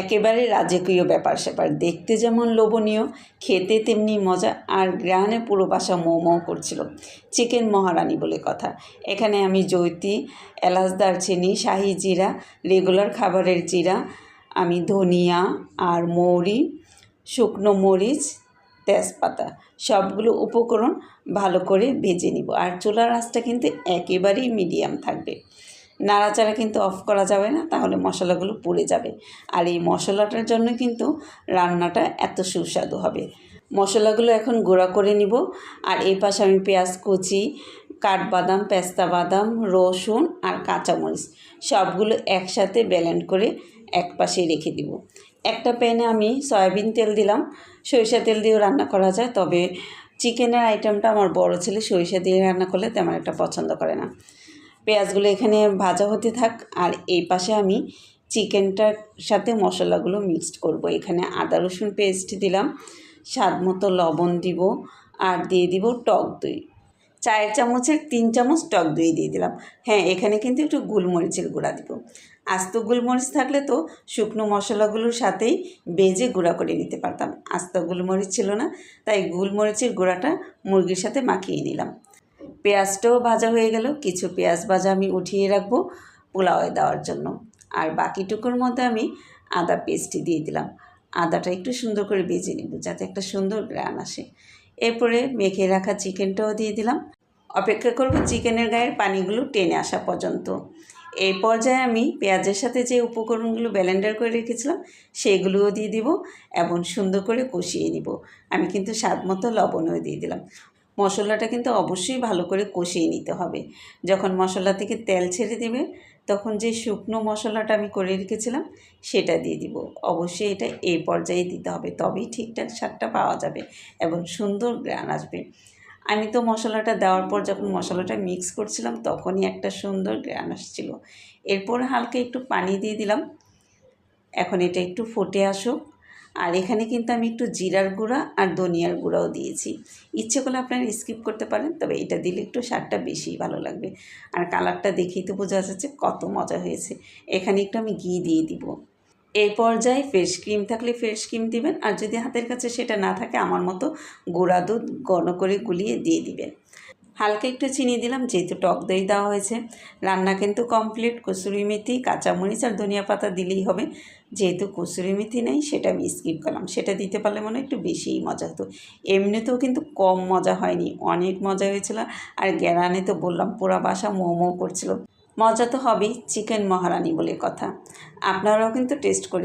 একেবারে রাজকীয় ব্যাপার স্যাপার। দেখতে যেমন লোভনীয়, খেতে তেমনি মজা, আর গ্রাহণে পুরো বাসা মৌ মৌ করছিল। চিকেন মহারানী বলে কথা। এখানে আমি জৈতি এলাচ দারচিনি শাহি জিরা, রেগুলার খাবারের জিরা, আমি ধনিয়া আর মৌরি, শুকনো মরিচ, তেজপাতা, সবগুলো উপকরণ ভালো করে ভেজে নিব। আর চুলার আঁচটা কিন্তু একেবারেই মিডিয়াম থাকবে। নাড়াচাড়া কিন্তু অফ করা যাবে না, তাহলে মশলাগুলো পুড়ে যাবে। আর এই মশলাটার জন্য কিন্তু রান্নাটা এত সুস্বাদু হবে। মশলাগুলো এখন গুঁড়া করে নিব, আর এই পাশে আমি পেঁয়াজ কুচি, কাঠবাদাম, পেস্তা বাদাম, রসুন আর কাঁচামরিচ সবগুলো একসাথে ব্যালেন্ড করে এক পাশে রেখে দিব। একটা প্যানে আমি সয়াবিন তেল দিলাম, সরিষা তেল দিয়েও রান্না করা যায়, তবে চিকেনের আইটেমটা আমার বড় ছেলে সরিষা দিয়ে রান্না করলে তেমন একটা পছন্দ করে না। পেঁয়াজগুলো এখানে ভাজা হতে থাক, আর এই পাশে আমি চিকেনটার সাথে মশলাগুলো মিক্সড করব। এখানে আদা রসুন পেস্ট দিলাম, স্বাদ মতো লবণ দিব, আর দিয়ে দিব টক দই। চায়ের চামচের তিন চামচ টক দই দিয়ে দিলাম। হ্যাঁ এখানে কিন্তু একটু গোলমরিচের গুঁড়া দিব। আস্ত গোলমরিচ থাকলে তো শুকনো মশলাগুলোর সাথেই বেজে গুঁড়া করে নিতে পারতাম। আস্ত গোলমরিচ ছিল না, তাই গোলমরিচের গুঁড়াটা মুরগির সাথে মাখিয়ে নিলাম। পেঁয়াজটাও ভাজা হয়ে গেল। কিছু পেঁয়াজ ভাজা আমি উঠিয়ে রাখব পোলাওয়ে দেওয়ার জন্য। আর বাকিটুকুর মধ্যে আমি আদা পেস্টটি দিয়ে দিলাম। আদাটা একটু সুন্দর করে বেজে নিব যাতে একটা সুন্দর গ্রান আসে। এরপরে মেখে রাখা চিকেনটাও দিয়ে দিলাম। অপেক্ষা করব চিকেনের গায়ের পানিগুলো টেনে আসা পর্যন্ত। এই পর্যায়ে আমি পেঁয়াজের সাথে যে উপকরণগুলো ব্যালেন্ডার করে রেখেছিলাম, সেগুলোও দিয়ে দিব এবং সুন্দর করে কষিয়ে নিব। আমি কিন্তু স্বাদ মতো লবণও দিয়ে দিলাম। মশলাটা কিন্তু অবশ্যই ভালো করে কষিয়ে নিতে হবে। যখন মশলা থেকে তেল ছেড়ে দেবে, তখন যে শুকনো মশলাটা আমি করে রেখেছিলাম, সেটা দিয়ে দিব। অবশ্যই এটা এই পর্যায়ে দিতে হবে, তবেই ঠিকঠাক স্বাদটা পাওয়া যাবে এবং সুন্দর গ্রান আসবে। আমি তো মশলাটা দেওয়ার পর যখন মশলাটা মিক্স করছিলাম, তখনই একটা সুন্দর গ্রান আসছিল। এরপর হালকা একটু পানি দিয়ে দিলাম। এখন এটা একটু ফুটে আসুক। আর এখানে কিন্তু আমি একটু জিরার গুঁড়া আর ধনিয়ার গুঁড়াও দিয়েছি। ইচ্ছে করলে আপনারা স্কিপ করতে পারেন, তবে এটা দিলে একটু স্বাদটা বেশি ভালো লাগবে। আর কালারটা দেখেই তো বোঝা যাচ্ছে কত মজা হয়েছে। এখানে একটু আমি ঘি দিয়ে দিব। এই পর্যায়ে ফ্রেশ ক্রিম থাকলে ফ্রেশ ক্রিম দিবেন, আর যদি হাতের কাছে সেটা না থাকে, আমার মতো গুঁড়া দুধ ঘন করে গুলিয়ে দিয়ে দিবেন। হালকা একটু চিনি দিলাম, যেহেতু টক দই দেওয়া হয়েছে। রান্না কিন্তু কমপ্লিট কসুরি মেথি, কাঁচামরিচ আর ধনিয়া পাতা দিলেই হবে। যেহেতু কসুরি মেথি নেই, সেটা আমি স্কিপ করলাম। সেটা দিতে পারলে মনে একটু বেশিই মজা হতো। এমনিতেও কিন্তু কম মজা হয়নি, অনেক মজা হয়েছিল। আর গ্যারানে তো বললাম পোড়া বাসা মোমো করছিল। মজা তো হবেই, চিকেন মহারানি বলে কথা। আপনারাও কিন্তু টেস্ট করে